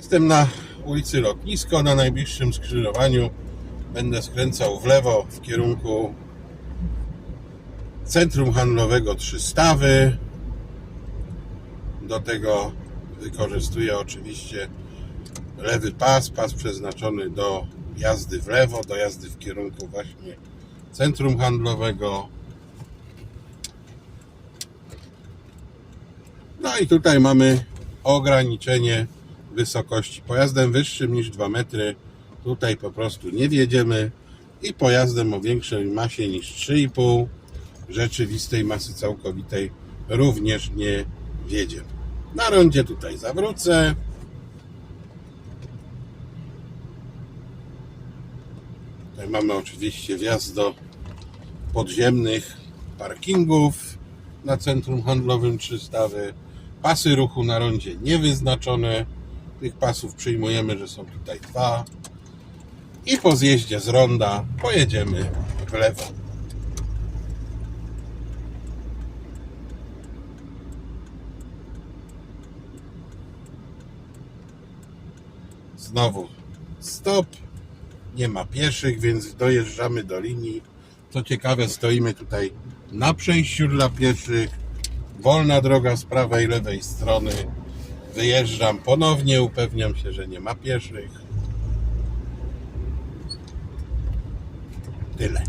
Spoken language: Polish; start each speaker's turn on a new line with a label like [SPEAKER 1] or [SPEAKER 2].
[SPEAKER 1] Jestem na ulicy Lotnisko, na najbliższym skrzyżowaniu. Będę skręcał w lewo w kierunku centrum handlowego Trzy Stawy. Do tego wykorzystuję oczywiście lewy pas, pas przeznaczony do jazdy w lewo, do jazdy w kierunku właśnie centrum handlowego. No i tutaj mamy ograniczenie wysokości. Pojazdem wyższym niż 2 metry tutaj po prostu nie wjedziemy i pojazdem o większej masie niż 3,5 rzeczywistej masy całkowitej również nie wjedziemy. Na rondzie tutaj zawrócę. Tutaj mamy oczywiście wjazd do podziemnych parkingów na centrum handlowym Trzystawy. Pasy ruchu na rondzie niewyznaczone. Tych pasów przyjmujemy, że są tutaj dwa. I po zjeździe z ronda pojedziemy w lewo. Znowu stop. Nie ma pieszych, więc dojeżdżamy do linii. Co ciekawe, stoimy tutaj na przejściu dla pieszych. Wolna droga z prawej i lewej strony. Wyjeżdżam ponownie, upewniam się, że nie ma pieszych. Tyle.